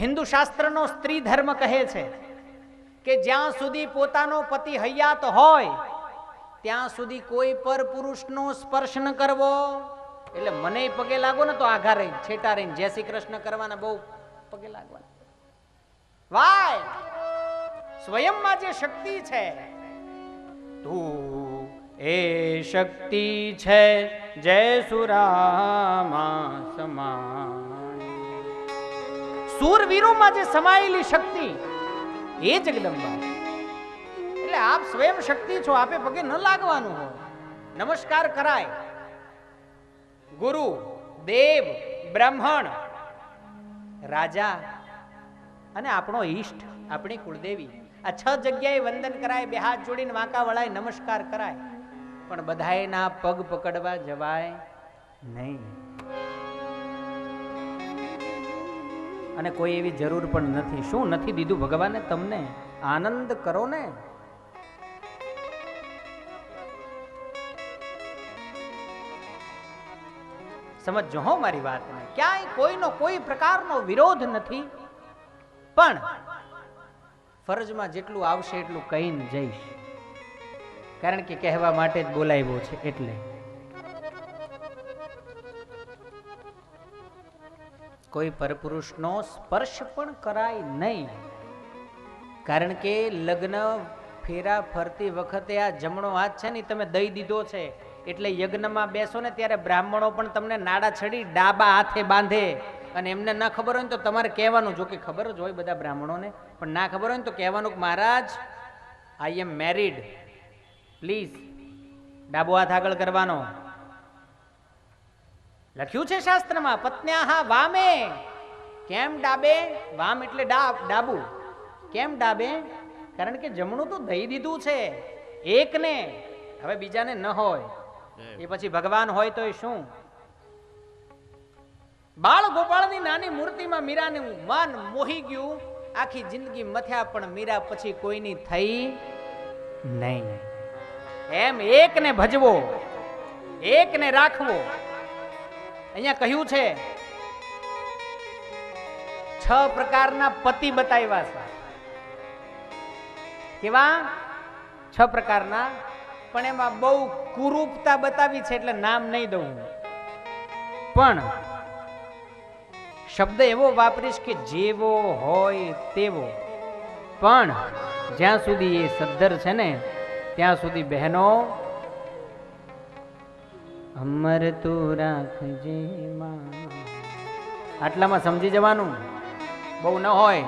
હિન્દુ શાસ્ત્રનો સ્ત્રી ધર્મ કહે છે કે જ્યાં સુધી પોતાનો પતિ હયાત હોય, ત્યાં સુધી કોઈ પર પુરુષનો સ્પર્શ ન કરવો. એટલે મને પગે લાગો ને તો આઘા રહી છેટા રહીને જય શ્રી કૃષ્ણ કરવાના બહુ પગે લાગવાના. વાય! સ્વયંમાં જે શક્તિ છે, તું એ શક્તિ છે જય સુરામા સમાય સુરવીરોમાં જે સમાયેલી શક્તિ, એ જગદંબા એટલે આપ સ્વયં શક્તિ છો, આપે પગે ન લાગવાનું હોય. નમસ્કાર કરાય. ગુરુ, દેવ, બ્રાહ્મણ, રાજા અને આપણો ઈષ્ટ, આપણી કુળદેવી. આ છ જગ્યાએ વંદન કરાય, બે હાથ જોડીને વાંકા વળાય, નમસ્કાર કરાય. પણ બધાયના પગ પકડવા જવાય નહીં. અને કોઈ એવી જરૂર પણ નથી. શું નથી દીધું ભગવાને તમને? આનંદ કરો ને. સમજો હો મારી વાતને. ક્યાંય કોઈનો કોઈ પ્રકારનો વિરોધ નથી. પણ ફરજમાં જેટલું આવશે એટલું કહીને જઈશ. કારણ કે કહેવા માટે જ બોલાવ્યો છે એટલે. કોઈ પરપુરુષનો સ્પર્શ પણ કરાય નહીં. કારણ કે લગ્ન ફેરા ફરતી વખતે આ જમણો હાથ છે ને તમે દઈ દીધો છે. એટલે યજ્ઞમાં બેસો ને ત્યારે બ્રાહ્મણો પણ તમને નાડા છડી ડાબા હાથે બાંધે. અને એમને ના ખબર હોય તો તમારે કહેવાનું, જો કે ખબર જ હોય બધા બ્રાહ્મણોને, પણ ના ખબર હોય ને તો કહેવાનું કે મહારાજ આઈ એમ મેરિડ પ્લીઝ ડાબો હાથ આગળ કરવાનો. લખ્યું છે શાસ્ત્રમાં પત્ન્યાહા વામે. કેમ ડાબે? વામ એટલે ડાબ ડાબુ. કેમ ડાબે? કારણ કે જમણું તો દઈ દીધું છે. એકને. હવે બીજાને ન હોય. એ પછી ભગવાન હોય તો શું? બાળ ગોપાળની નાની મૂર્તિમાં મીરાનું મન મોહી ગયું. આખી જિંદગી મથ્યા પણ મીરા પછી કોઈની થઈ નહીં. એમ એકને ભજવો. એકને રાખવો. અહીંયા કહ્યું છે, છ પ્રકારના પતિ બતાવ્યા છે. કેવા? છ પ્રકારના. પણ એમાં બહુ કુરૂપતા બતાવી છે એટલે નામ નહીં દઉં પણ શબ્દ એવો વાપરીશ કે જેવો હોય તેવો. પણ જ્યાં સુધી એ સદ્ધર છે ને, ત્યાં સુધી બહેનો અમર તું રાખજે આટલામાં સમજી જવાનું? બહુ ન હોય.